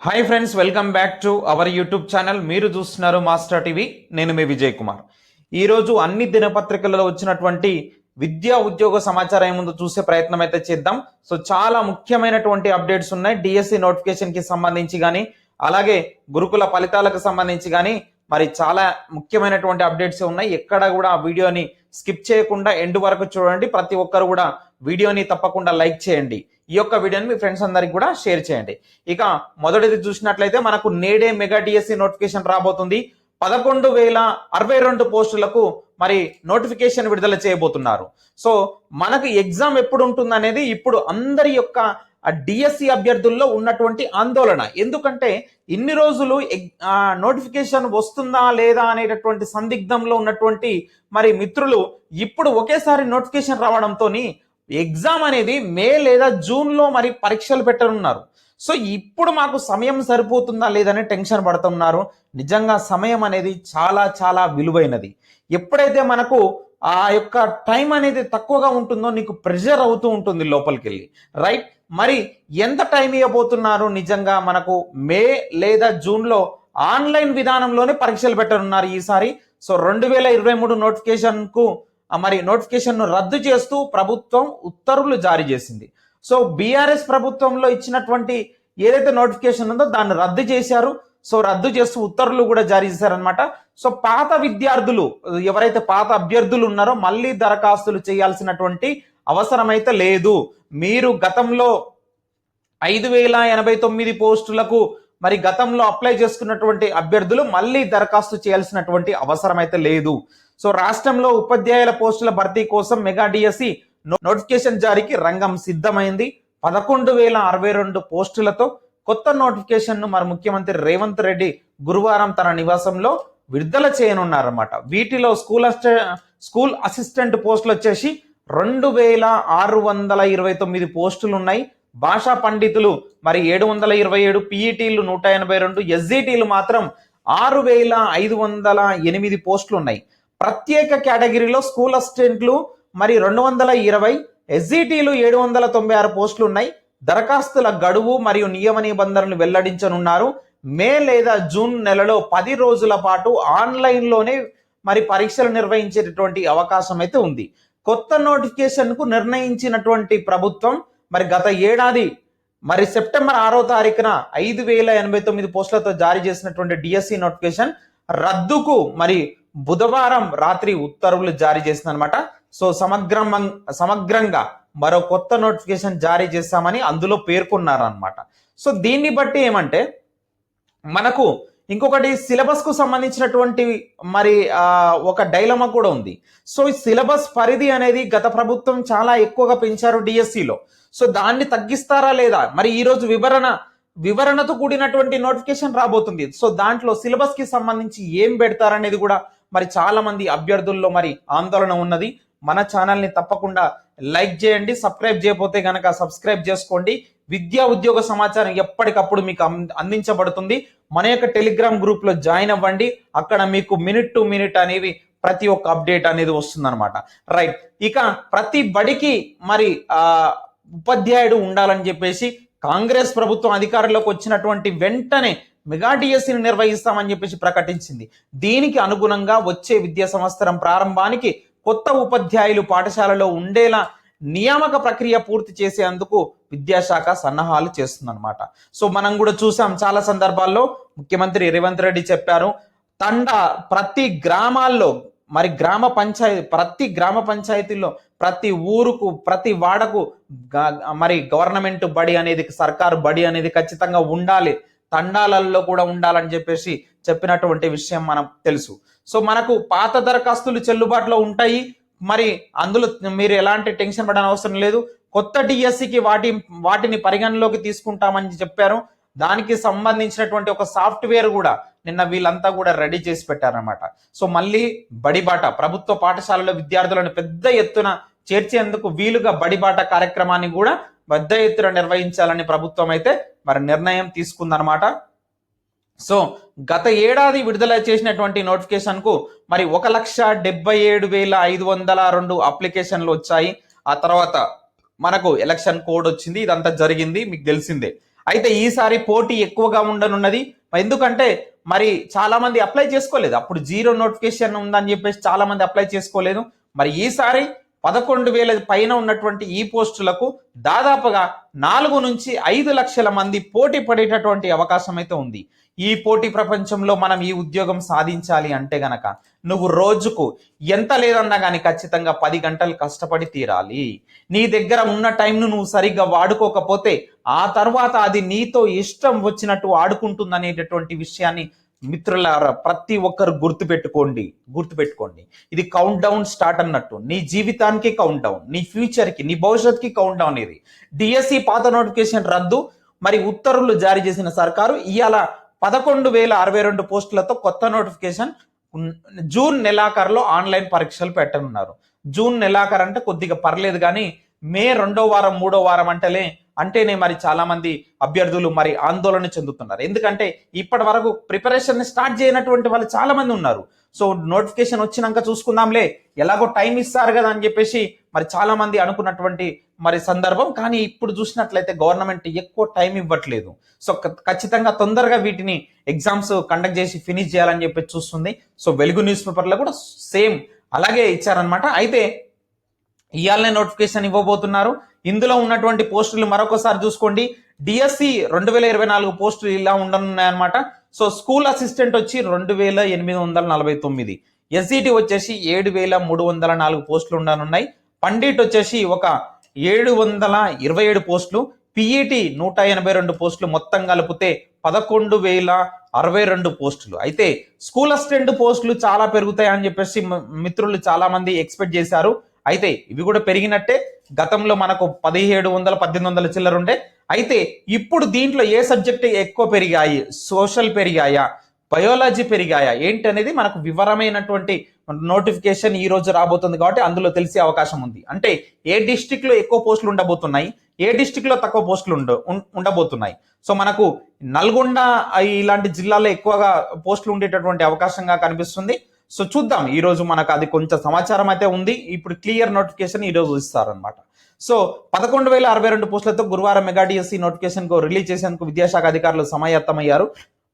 Hi friends welcome back to our YouTube channel మీరు చూస్తున్నారు master TV నేను మీ విజయ్ కుమార్. ఈరోజు అన్ని దినపత్రికలలో వచ్చినటువంటి విద్యా ఉద్యోగ సమాచారం ముందు చూసే ప్రయత్నం అయితే చేద్దాం. సో చాలా ముఖ్యమైనటువంటి అప్డేట్స్ ఉన్నాయి. డిఎస్సి నోటిఫికేషన్కి సంబంధించి కానీ అలాగే గురుకుల ఫలితాలకు సంబంధించి కానీ మరి చాలా ముఖ్యమైనటువంటి అప్డేట్స్ ఉన్నాయి. ఎక్కడ కూడా ఆ వీడియోని స్కిప్ చేయకుండా ఎండ్ వరకు చూడండి. ప్రతి ఒక్కరు కూడా వీడియోని తప్పకుండా లైక్ చేయండి. ఈ యొక్క వీడియోని మీ ఫ్రెండ్స్ అందరికి కూడా షేర్ చేయండి. ఇక మొదటిది చూసినట్లయితే మనకు నేడే మెగా డిఎస్సి నోటిఫికేషన్ రాబోతుంది. పదకొండు వేల అరవై రెండు పోస్టులకు మరి నోటిఫికేషన్ విడుదల చేయబోతున్నారు. సో మనకు ఎగ్జామ్ ఎప్పుడు ఉంటుంది అనేది ఇప్పుడు అందరి యొక్క డిఎస్సి అభ్యర్థుల్లో ఉన్నటువంటి ఆందోళన. ఎందుకంటే ఇన్ని రోజులు నోటిఫికేషన్ వస్తుందా లేదా అనేటటువంటి సందిగ్ధంలో ఉన్నటువంటి మరి మిత్రులు ఇప్పుడు ఒకేసారి నోటిఫికేషన్ రావడంతో ఎగ్జామ్ అనేది మే లేదా జూన్లో మరి పరీక్షలు పెట్టనున్నారు. సో ఇప్పుడు మాకు సమయం సరిపోతుందా లేదని టెన్షన్ పడుతున్నారు. నిజంగా సమయం అనేది చాలా చాలా విలువైనది. ఎప్పుడైతే మనకు ఆ యొక్క టైం అనేది తక్కువగా ఉంటుందో నీకు ప్రెషర్ అవుతూ ఉంటుంది లోపలికి వెళ్ళి రైట్? మరి ఎంత టైం ఇవ్వబోతున్నారు? నిజంగా మనకు మే లేదా జూన్లో ఆన్లైన్ విధానంలోనే పరీక్షలు పెట్టనున్నారు ఈసారి. సో రెండు వేల ఇరవై మూడు నోటిఫికేషన్కు మరి నోటిఫికేషన్ను రద్దు చేస్తూ ప్రభుత్వం ఉత్తర్వులు జారీ చేసింది. సో బీఆర్ఎస్ ప్రభుత్వంలో ఇచ్చినటువంటి ఏదైతే నోటిఫికేషన్ ఉందో దాన్ని రద్దు చేశారు. సో రద్దు చేస్తూ ఉత్తర్వులు కూడా జారీ చేశారనమాట సో పాత విద్యార్థులు ఎవరైతే పాత అభ్యర్థులు ఉన్నారో మళ్ళీ దరఖాస్తులు చేయాల్సినటువంటి అవసరం అయితే లేదు. మీరు గతంలో ఐదు వేల ఎనభై తొమ్మిది పోస్టులకు మరి గతంలో అప్లై చేసుకున్నటువంటి అభ్యర్థులు మళ్ళీ దరఖాస్తు చేయాల్సినటువంటి అవసరం అయితే లేదు. సో రాష్ట్రంలో ఉపాధ్యాయుల పోస్టుల భర్తీ కోసం మెగా డిఎస్సి నోటిఫికేషన్ జారీకి రంగం సిద్ధమైంది. పదకొండు వేల అరవై రెండు పోస్టులతో కొత్త నోటిఫికేషన్ను మరి ముఖ్యమంత్రి రేవంత్ రెడ్డి గురువారం తన నివాసంలో విడుదల చేయనున్నారన్నమాట. వీటిలో స్కూల్ స్కూల్ అసిస్టెంట్ పోస్టులు వచ్చేసి రెండు వేల ఆరు వందల ఇరవై తొమ్మిది పోస్టులు ఉన్నాయి భాషా పండితులు మరి ఏడు వందల ఇరవై ఏడు పీఈటీలు నూట ఎనభై రెండు ఎస్జిటీలు మాత్రం ఆరు వేల ఐదు వందల ఎనిమిది పోస్టులు ఉన్నాయి ప్రత్యేక కేటగిరీలో స్కూల్ అసిస్టెంట్లు మరి రెండు వందల ఇరవై ఎస్జిటీలు ఏడు వందల తొంభై ఆరు పోస్టులు ఉన్నాయి దరఖాస్తుల గడువు మరియు నియమ నిబంధనలు వెల్లడించనున్నారు. మే లేదా జూన్ నెలలో పది రోజుల పాటు ఆన్లైన్లోనే మరి పరీక్షలు నిర్వహించేటటువంటి అవకాశం అయితే ఉంది. కొత్త నోటిఫికేషన్కు నిర్ణయించినటువంటి ప్రభుత్వం మరి గత ఏడాది మరి సెప్టెంబర్ ఆరో తారీఖున ఐదు వేల ఎనభై తొమ్మిది పోస్టులతో జారీ చేసినటువంటి డిఎస్సి నోటిఫికేషన్ రద్దుకు మరి బుధవారం రాత్రి ఉత్తర్వులు జారీ చేసింది అనమాట సో సమగ్రం సమగ్రంగా మరో కొత్త నోటిఫికేషన్ జారీ చేస్తామని అందులో పేర్కొన్నారనమాట సో దీన్ని బట్టి ఏమంటే మనకు ఇంకొకటి సిలబస్కు సంబంధించినటువంటి మరి ఒక డైలమా కూడా ఉంది. సో ఈ సిలబస్ పరిధి అనేది గత ప్రభుత్వం చాలా ఎక్కువగా పెంచారు డిఎస్సిలో. సో దాన్ని తగ్గిస్తారా లేదా? మరి ఈ రోజు వివరణ వివరణతో కూడినటువంటి నోటిఫికేషన్ రాబోతుంది. సో దాంట్లో సిలబస్కి సంబంధించి ఏం పెడతారనేది కూడా మరి చాలా మంది అభ్యర్థుల్లో మరి ఆందోళన ఉన్నది. మన ఛానల్ని తప్పకుండా లైక్ చేయండి సబ్స్క్రైబ్ చేయకపోతే కనుక సబ్స్క్రైబ్ చేసుకోండి. విద్యా ఉద్యోగ సమాచారం ఎప్పటికప్పుడు మీకు అందించబడుతుంది. మన యొక్క టెలిగ్రామ్ గ్రూప్లో జాయిన్ అవ్వండి. అక్కడ మీకు మినిట్ టు మినిట్ అనేవి ప్రతి ఒక్క అప్డేట్ అనేది వస్తుందన్నమాట. రైట్ ఇక ప్రతి బడికి మరి ఉపాధ్యాయుడు ఉండాలని చెప్పేసి కాంగ్రెస్ ప్రభుత్వం అధికారంలోకి వచ్చినటువంటి వెంటనే మెగా డిఎస్సిని నిర్వహిస్తామని చెప్పేసి ప్రకటించింది. దీనికి అనుగుణంగా వచ్చే విద్యా సంవత్సరం ప్రారంభానికి కొత్త ఉపాధ్యాయులు పాఠశాలలో ఉండేలా నియామక ప్రక్రియ పూర్తి చేసేందుకు విద్యాశాఖ సన్నాహాలు చేస్తుందన్నమాట. సో మనం కూడా చూసాం చాలా సందర్భాల్లో ముఖ్యమంత్రి రేవంత్ రెడ్డి చెప్పారు తండ ప్రతి గ్రామాల్లో మరి గ్రామ పంచాయతీ ప్రతి గ్రామ పంచాయతీలో ప్రతి ఊరుకు ప్రతి వాడకు మరి గవర్నమెంట్ బడి అనేది సర్కారు బడి అనేది ఖచ్చితంగా ఉండాలి. తండాలలో కూడా ఉండాలని చెప్పేసి చెప్పినటువంటి విషయం మనకు తెలుసు. సో మనకు పాత దరఖాస్తులు చెల్లుబాటులో ఉంటాయి మరి అందులో మీరు ఎలాంటి టెన్షన్ పడని అవసరం లేదు. కొత్త డిఎస్సికి వాటి వాటిని పరిగణలోకి తీసుకుంటామని చెప్పారు. దానికి సంబంధించినటువంటి ఒక సాఫ్ట్వేర్ కూడా నిన్న వీళ్ళంతా కూడా రెడీ చేసి పెట్టారనమాట సో మళ్ళీ బడిబాట ప్రభుత్వ పాఠశాలలో విద్యార్థులను పెద్ద ఎత్తున చేర్చేందుకు వీలుగా బడిబాట కార్యక్రమాన్ని కూడా పెద్ద ఎత్తున నిర్వహించాలని ప్రభుత్వం అయితే మరి నిర్ణయం తీసుకుందనమాట సో గత ఏడాది విడుదల చేసినటువంటి నోటిఫికేషన్కు మరి ఒక లక్ష డెబ్బై ఏడు వేల ఐదు వందల రెండు అప్లికేషన్లు వచ్చాయి. ఆ తర్వాత మనకు ఎలక్షన్ కోడ్ వచ్చింది. ఇదంతా జరిగింది. మీకు తెలిసిందే. అయితే ఈసారి పోటీ ఎక్కువగా ఉండనున్నది. ఎందుకంటే మరి చాలా మంది అప్లై చేసుకోలేదు. అప్పుడు జీరో నోటిఫికేషన్ ఉందని చెప్పేసి చాలా మంది అప్లై చేసుకోలేదు. మరి ఈసారి పదకొండు వేల పైన ఉన్నటువంటి ఈ పోస్టులకు దాదాపుగా నాలుగు నుంచి ఐదు లక్షల మంది పోటీ పడేటటువంటి అవకాశం అయితే ఉంది. ఈ పోటీ ప్రపంచంలో మనం ఈ ఉద్యోగం సాధించాలి అంటే గనక నువ్వు రోజుకు ఎంత లేదన్నా కానీ ఖచ్చితంగా పది గంటలు కష్టపడి తీరాలి. నీ దగ్గర ఉన్న టైంను నువ్వు సరిగ్గా వాడుకోకపోతే ఆ తర్వాత అది నీతో ఇష్టం వచ్చినట్టు ఆడుకుంటుందనేటటువంటి విషయాన్ని మిత్రులారా ప్రతి ఒక్కరు గుర్తుపెట్టుకోండి. గుర్తుపెట్టుకోండి. ఇది కౌంట్ డౌన్ స్టార్ట్ అన్నట్టు. నీ జీవితానికి కౌంట్ డౌన్ నీ ఫ్యూచర్కి నీ భవిష్యత్తుకి కౌంట్ డౌన్ ఇది డిఎస్సి పాత నోటిఫికేషన్ రద్దు. మరి ఉత్తర్వులు జారీ చేసిన సర్కారు ఇవాళ పదకొండు వేల అరవై రెండు పోస్టులతో కొత్త నోటిఫికేషన్ జూన్ నెలాఖరులో ఆన్లైన్ పరీక్షలు పెట్టనున్నారు. జూన్ నెలాఖరు అంటే కొద్దిగా పర్లేదు కానీ మే రెండో వారం మూడో వారం అంటేనే అంటేనే మరి చాలామంది అభ్యర్థులు మరి ఆందోళన చెందుతున్నారు. ఎందుకంటే ఇప్పటి వరకు ప్రిపరేషన్ స్టార్ట్ చేయనటువంటి వాళ్ళు చాలామంది ఉన్నారు. సో నోటిఫికేషన్ వచ్చినాక చూసుకుందాంలే. ఎలాగో టైం ఇస్తారు కదా అని చెప్పేసి మరి చాలా మంది అనుకున్నటువంటి మరి సందర్భం. కానీ ఇప్పుడు చూసినట్లయితే గవర్నమెంట్ ఎక్కువ టైం ఇవ్వట్లేదు. సో ఖచ్చితంగా తొందరగా వీటిని ఎగ్జామ్స్ కండక్ట్ చేసి ఫినిష్ చేయాలని చెప్పి చూస్తుంది. సో వెలుగు న్యూస్ పేపర్లో కూడా సేమ్ అలాగే ఇచ్చారనమాట అయితే ఇవాళనే నోటిఫికేషన్ ఇవ్వబోతున్నారు. ఇందులో ఉన్నటువంటి పోస్టులు మరొకసారి చూసుకోండి. డిఎస్సి రెండు వేల ఇరవై నాలుగు పోస్టులు ఇలా ఉండనున్నాయన్నమాట. సో స్కూల్ అసిస్టెంట్ వచ్చి రెండు వేల ఎనిమిది వందల నలభై తొమ్మిది. ఎస్ఈటి వచ్చేసి ఏడు వేల మూడు వందల నాలుగు పోస్టులు ఉండనున్నాయి. పండిట్ వచ్చేసి ఒక ఏడు వందల ఇరవై ఏడు పోస్టులు. పిఈటి నూట ఎనభై రెండు పోస్టులు మొత్తం కలిపితే పదకొండు వేల అరవై రెండు పోస్టులు. అయితే స్కూల్ అసిస్టెంట్ పోస్టులు చాలా పెరుగుతాయి అని చెప్పేసి మిత్రులు చాలా మంది ఎక్స్పెక్ట్ చేశారు. అయితే ఇవి కూడా పెరిగినట్టే గతంలో మనకు పదిహేడు వందల పద్దెనిమిది వందల చిల్లర ఉండే. అయితే ఇప్పుడు దీంట్లో ఏ సబ్జెక్ట్ ఎక్కువ పెరిగాయి? సోషల్ పెరిగాయా? బయాలజీ పెరిగాయా? ఏంటి అనేది మనకు వివరమైనటువంటి నోటిఫికేషన్ ఈ రోజు రాబోతుంది కాబట్టి అందులో తెలిసే అవకాశం ఉంది. అంటే ఏ డిస్టిక్లో ఎక్కువ పోస్టులు ఉండబోతున్నాయి? ఏ డిస్టిక్లో తక్కువ పోస్టులు ఉండ ఉండబోతున్నాయి? సో మనకు నల్గొండ ఇలాంటి జిల్లాలో ఎక్కువగా పోస్టులు ఉండేటటువంటి అవకాశంగా కనిపిస్తుంది. సో చూద్దాం. ఈరోజు మనకు అది కొంచెం సమాచారం అయితే ఉంది. ఇప్పుడు క్లియర్ నోటిఫికేషన్ ఈరోజు ఇస్తారనమాట సో పదకొండు వేల అరవై రెండు పోస్టులతో గురువారం మెగా డిఎస్సి నోటిఫికేషన్కు రిలీజ్ చేసేందుకు విద్యాశాఖ అధికారులు సమాయత్తమయ్యారు.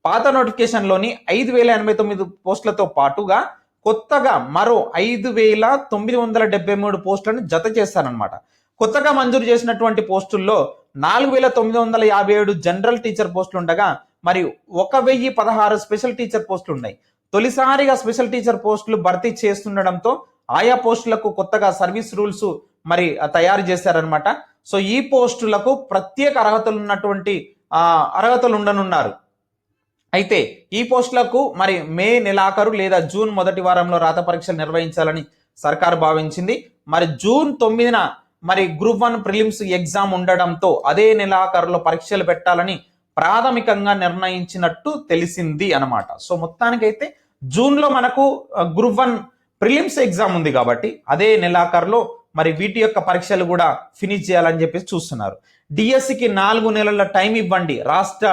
పాత నోటిఫికేషన్లోని ఐదు వేల ఎనభై తొమ్మిది పోస్టులతో పాటుగా కొత్తగా మరో ఐదు వేల తొమ్మిది వందల డెబ్బై మూడు పోస్టులను జత చేస్తారనమాట కొత్తగా మంజూరు చేసినటువంటి పోస్టుల్లో నాలుగు వేల తొమ్మిది వందల యాభై ఏడు జనరల్ టీచర్ పోస్టులు ఉండగా మరి ఒక వెయ్యి పదహారు స్పెషల్ టీచర్ పోస్టులు ఉన్నాయి తొలిసారిగా స్పెషల్ టీచర్ పోస్టులు భర్తీ చేస్తుండడంతో ఆయా పోస్టులకు కొత్తగా సర్వీస్ రూల్స్ మరి తయారు చేశారనమాట సో ఈ పోస్టులకు ప్రత్యేక అర్హతలు ఉన్నటువంటి అర్హతలు ఉండనున్నారు. అయితే ఈ పోస్టులకు మరి మే నెలాఖరు లేదా జూన్ మొదటి వారంలో రాత పరీక్షలు నిర్వహించాలని సర్కారు భావించింది. మరి జూన్ తొమ్మిదిన మరి గ్రూప్ వన్ ప్రిలిమ్స్ ఎగ్జామ్ ఉండడంతో అదే నెలాఖరులో పరీక్షలు పెట్టాలని ప్రాథమికంగా నిర్ణయించినట్టు తెలిసింది అన్నమాట. సో మొత్తానికైతే జూన్లో మనకు గ్రూప్ వన్ ప్రిలిమ్స్ ఎగ్జామ్ ఉంది కాబట్టి అదే నెలాఖరులో మరి వీటి యొక్క పరీక్షలు కూడా ఫినిష్ చేయాలని చెప్పేసి చూస్తున్నారు. డిఎస్సికి నాలుగు నెలల టైం ఇవ్వండి. రాష్ట్ర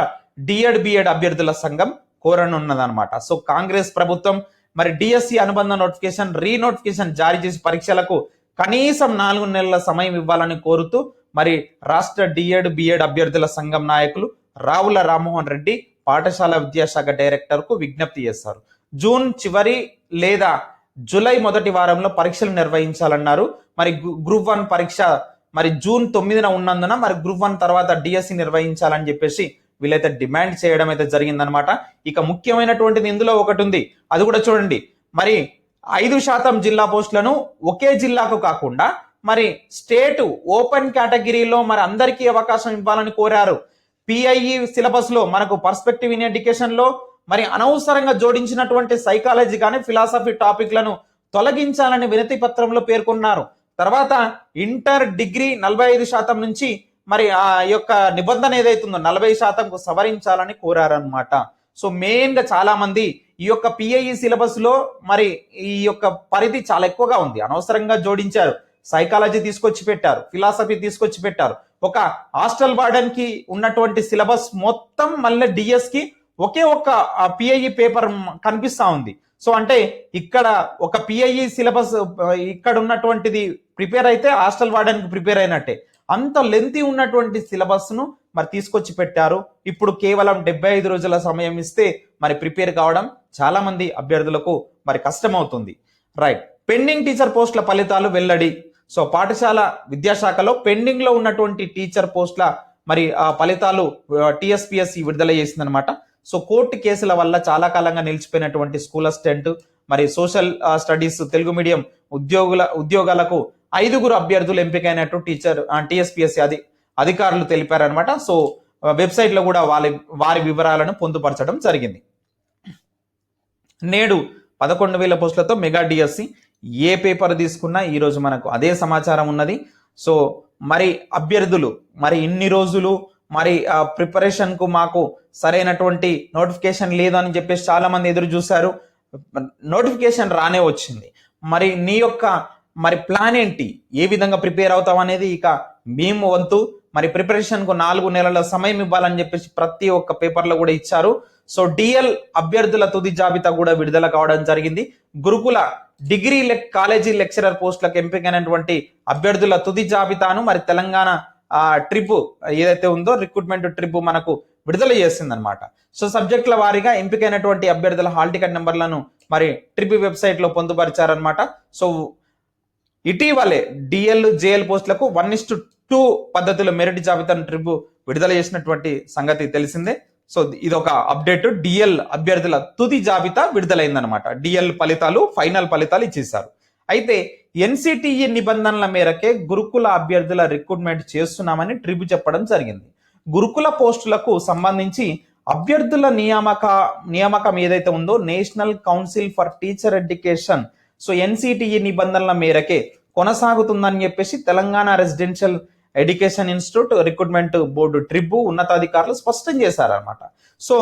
డిఎడ్ బిఎడ్ అభ్యర్థుల సంఘం కోరనున్నదనమాట సో కాంగ్రెస్ ప్రభుత్వం మరి డిఎస్సి అనుబంధ నోటిఫికేషన్ రీ నోటిఫికేషన్ జారీ చేసి పరీక్షలకు కనీసం నాలుగు నెలల సమయం ఇవ్వాలని కోరుతూ మరి రాష్ట్ర డిఎడ్ బిఎడ్ అభ్యర్థుల సంఘం నాయకులు రావుల రామ్మోహన్ రెడ్డి పాఠశాల విద్యాశాఖ డైరెక్టర్కు విజ్ఞప్తి చేశారు. జూన్ చివరి లేదా జూలై మొదటి వారంలో పరీక్షలు నిర్వహించాలన్నారు. మరి గ్రూప్ వన్ పరీక్ష మరి జూన్ తొమ్మిదిన ఉన్నందున మరి గ్రూప్ వన్ తర్వాత డిఎస్సి నిర్వహించాలని చెప్పేసి వీళ్ళైతే డిమాండ్ చేయడం అయితే జరిగిందనమాట ఇక ముఖ్యమైనటువంటిది ఇందులో ఒకటి ఉంది. అది కూడా చూడండి. మరి ఐదు శాతం జిల్లా పోస్టులను ఒకే జిల్లాకు కాకుండా మరి స్టేట్ ఓపెన్ కేటగిరీలో మరి అందరికీ అవకాశం ఇవ్వాలని కోరారు. పిఐఈ సిలబస్లో మనకు పర్స్పెక్టివ్ ఇన్ ఎడ్యుకేషన్లో మరి అనవసరంగా జోడించినటువంటి సైకాలజీ కానీ ఫిలాసఫీ టాపిక్లను తొలగించాలని వినతి పత్రంలో పేర్కొన్నారు. తర్వాత ఇంటర్ డిగ్రీ నలభై ఐదు శాతం నుంచి మరి ఆ యొక్క నిబంధన ఏదైతుందో నలభై శాతంకు సవరించాలని కోరారనమాట సో మెయిన్గా చాలామంది ఈ యొక్క పిఐఈ సిలబస్లో మరి ఈ యొక్క పరిధి చాలా ఎక్కువగా ఉంది. అనవసరంగా జోడించారు. సైకాలజీ తీసుకొచ్చి పెట్టారు. ఫిలాసఫీ తీసుకొచ్చి పెట్టారు. ఒక హాస్టల్ వార్డెన్కి ఉన్నటువంటి సిలబస్ మొత్తం మళ్ళీ డిఎస్కి ఒకే ఒక్క పిఐఈ పేపర్ కనిపిస్తూ ఉంది. సో అంటే ఇక్కడ ఒక పిఐఈ సిలబస్ ఇక్కడ ఉన్నటువంటిది ప్రిపేర్ అయితే హాస్టల్ వాడడానికి ప్రిపేర్ అయినట్టే. అంత లెంతి ఉన్నటువంటి సిలబస్ను మరి తీసుకొచ్చి పెట్టారు. ఇప్పుడు కేవలం డెబ్బై ఐదు రోజుల సమయం ఇస్తే మరి ప్రిపేర్ కావడం చాలామంది అభ్యర్థులకు మరి కష్టమవుతుంది. రైట్. పెండింగ్ టీచర్ పోస్టుల ఫలితాలు వెల్లడి. సో పాఠశాల విద్యాశాఖలో పెండింగ్లో ఉన్నటువంటి టీచర్ పోస్టుల మరి ఆ ఫలితాలు టిఎస్పిఎస్సి విడుదల చేసిందనమాట సో కోర్టు కేసుల వల్ల చాలా కాలంగా నిలిచిపోయినటువంటి స్కూల్ అసిస్టెంట్ మరి సోషల్ స్టడీస్ తెలుగు మీడియం ఉద్యోగుల ఉద్యోగాలకు ఐదుగురు అభ్యర్థులు ఎంపికైనట్టు టీచర్ టీఎస్పీఎస్సీ అది అధికారులు తెలిపారనమాట సో వెబ్సైట్లో కూడా వాళ్ళ వారి వివరాలను పొందుపరచడం జరిగింది. నేడు పదకొండు వేల పోస్టులతో మెగా డిఎస్సి ఏ పేపర్ తీసుకున్నా ఈరోజు మనకు అదే సమాచారం ఉన్నది. సో మరి అభ్యర్థులు మరి ఇన్ని రోజులు మరి ప్రిపరేషన్కు మాకు సరైనటువంటి నోటిఫికేషన్ లేదు అని చెప్పేసి చాలా మంది ఎదురు చూశారు. నోటిఫికేషన్ రానే వచ్చింది. మరి నీ యొక్క మరి ప్లాన్ ఏంటి? ఏ విధంగా ప్రిపేర్ అవుతాం అనేది ఇక మేము వంతు మరి ప్రిపరేషన్కు నాలుగు నెలల సమయం ఇవ్వాలని చెప్పేసి ప్రతి ఒక్క పేపర్లో కూడా ఇచ్చారు. సో డిఎల్ అభ్యర్థుల తుది జాబితా కూడా విడుదల కావడం జరిగింది. గురుకుల డిగ్రీ లెక్ కాలేజీ లెక్చరర్ పోస్టులకు ఎంపికైనటువంటి అభ్యర్థుల తుది జాబితాను మరి తెలంగాణ ఆ ట్రిప్ ఏదైతే ఉందో రిక్రూట్మెంట్ ట్రిప్ మనకు విడుదల చేసిందనమాట సో సబ్జెక్టుల వారీగా ఎంపికైనటువంటి అభ్యర్థుల హాల్ టికెట్ నెంబర్లను మరి ట్రిప్ వెబ్సైట్లో పొందుపరిచారనమాట సో ఇటీవలే డిఎల్ జేఎల్ పోస్టులకు వన్ ఇస్ టు టూ పద్ధతిలో మెరిట్ జాబితాను ట్రిప్ విడుదల చేసినటువంటి సంగతి తెలిసిందే. సో ఇది ఒక అప్డేట్ డిఎల్ అభ్యర్థుల తుది జాబితా విడుదలైందనమాట డిఎల్ ఫలితాలు ఫైనల్ ఫలితాలు ఇచ్చేశారు. అయితే ఎన్సిటిఈ నిబంధనల మేరకే గురుకుల అభ్యర్థుల రిక్రూట్మెంట్ చేస్తున్నామని ట్రిబు చెప్పడం జరిగింది. గురుకుల పోస్టులకు సంబంధించి అభ్యర్థుల నియామక నియామకం ఏదైతే ఉందో national council for teacher education so NCTE నిబంధనల మేరకే కొనసాగుతుందని చెప్పేసి Telangana residential education institute recruitment board ట్రిబు ఉన్నతాధికారులు స్పష్టం చేశారనమాట సో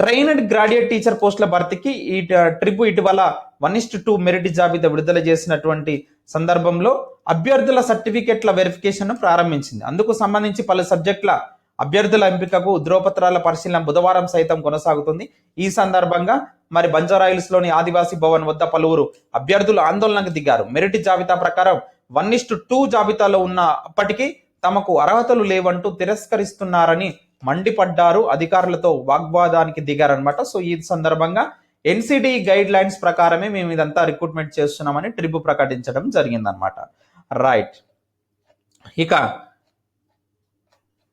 ట్రైనడ్ గ్రాడ్యుయేట్ టీచర్ పోస్టుల భర్తీకి ఈ ట్రిబు ఇటీవల వన్ ఇస్ట్ టూ మెరిట్ జాబితా విడుదల చేసినటువంటి సందర్భంలో అభ్యర్థుల సర్టిఫికెట్ల వెరిఫికేషన్ ప్రారంభించింది. అందుకు సంబంధించి పలు సబ్జెక్టుల అభ్యర్థుల ఎంపికకు ధ్రువపత్రాల పరిశీలన బుధవారం సైతం కొనసాగుతుంది. ఈ సందర్భంగా మరి బంజారాయిల్స్లోని ఆదివాసీ భవన్ వద్ద పలువురు అభ్యర్థులు ఆందోళనకు దిగారు. మెరిట్ జాబితా ప్రకారం వన్ ఇస్ట్ టూ జాబితాలో ఉన్న అప్పటికీ తమకు అర్హతలు లేవంటూ తిరస్కరిస్తున్నారని మండిపడ్డారు. అధికారులతో వాగ్వాదానికి దిగారనమాట సో ఈ సందర్భంగా ఎన్సిడి గైడ్ లైన్స్ ప్రకారమే మేము ఇదంతా రిక్రూట్మెంట్ చేస్తున్నామని ట్రిబు ప్రకటించడం జరిగిందనమాట రైట్. ఇక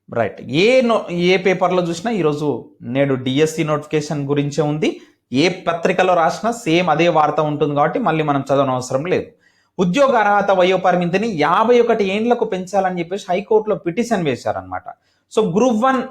రైట్. ఏ నో ఏ పేపర్లో చూసినా ఈరోజు నేడు డిఎస్సి నోటిఫికేషన్ గురించే ఉంది. ఏ పత్రికలో రాసినా సేమ్ అదే వార్త ఉంటుంది కాబట్టి మళ్ళీ మనం చదవనవసరం లేదు. ఉద్యోగ అర్హత వయోపరిమితిని యాభై ఒకటి ఏండ్లకు పెంచాలని చెప్పేసి హైకోర్టులో పిటిషన్ వేశారనమాట సో గ్రూప్ వన్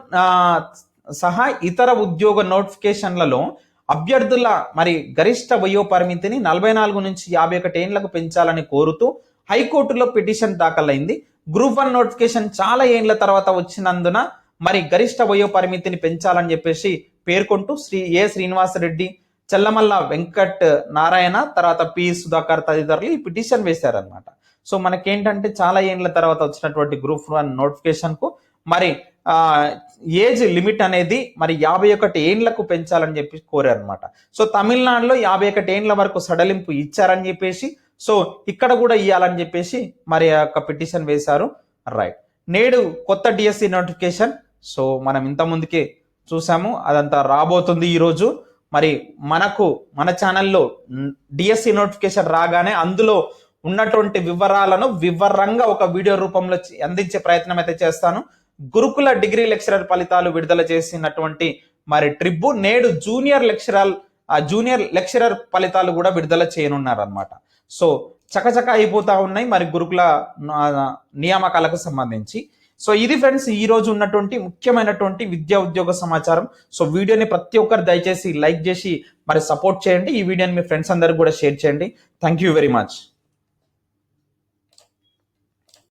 సహా ఇతర ఉద్యోగ నోటిఫికేషన్లలో అభ్యర్థుల మరి గరిష్ట వయోపరిమితిని నలభై నాలుగు నుంచి యాభై ఒకటి ఏండ్లకు పెంచాలని కోరుతూ హైకోర్టులో పిటిషన్ దాఖలైంది. గ్రూప్ వన్ నోటిఫికేషన్ చాలా ఏండ్ల తర్వాత వచ్చినందున మరి గరిష్ట వయో పరిమితిని పెంచాలని చెప్పేసి పేర్కొంటూ శ్రీ ఏ శ్రీనివాసరెడ్డి చెల్లమల్ల వెంకట్ నారాయణ తర్వాత పి సుధాకర్ తదితరులు ఈ పిటిషన్ వేశారనమాట సో మనకేంటంటే చాలా ఏండ్ల తర్వాత వచ్చినటువంటి గ్రూప్ వన్ నోటిఫికేషన్కు మరి ఏజ్ లిమిట్ అనేది మరి యాభై ఒకటి ఏండ్లకు పెంచాలని చెప్పి కోరారనమాట సో తమిళనాడులో యాభై ఒకటి ఏండ్ల వరకు సడలింపు ఇచ్చారని చెప్పేసి సో ఇక్కడ కూడా ఇవ్వాలని చెప్పేసి మరి యొక్క పిటిషన్ వేశారు. రైట్. నేడు కొత్త డిఎస్సి నోటిఫికేషన్. సో మనం ఇంత ముందుకే చూసాము అదంతా రాబోతుంది ఈరోజు. మరి మనకు మన ఛానల్లో డిఎస్సి నోటిఫికేషన్ రాగానే అందులో ఉన్నటువంటి వివరాలను వివరంగా ఒక వీడియో రూపంలో అందించే ప్రయత్నం అయితే చేస్తాను. గురుకుల డిగ్రీ లెక్చరర్ ఫలితాలు విడుదల చేసినటువంటి మరి ట్రిబ్బు నేడు జూనియర్ లెక్చరర్ ఆ జూనియర్ లెక్చరర్ ఫలితాలు కూడా విడుదల చేయనున్నారు అనమాట సో చకచక అయిపోతా ఉన్నాయి మరి గురుకుల నియామకాలకు సంబంధించి. సో ఇది ఫ్రెండ్స్ ఈ రోజు ఉన్నటువంటి ముఖ్యమైనటువంటి విద్యా ఉద్యోగ సమాచారం. సో వీడియోని ప్రతి ఒక్కరు దయచేసి లైక్ చేసి మరి సపోర్ట్ చేయండి. ఈ వీడియోని మీ ఫ్రెండ్స్ అందరికి కూడా షేర్ చేయండి. Thank you very much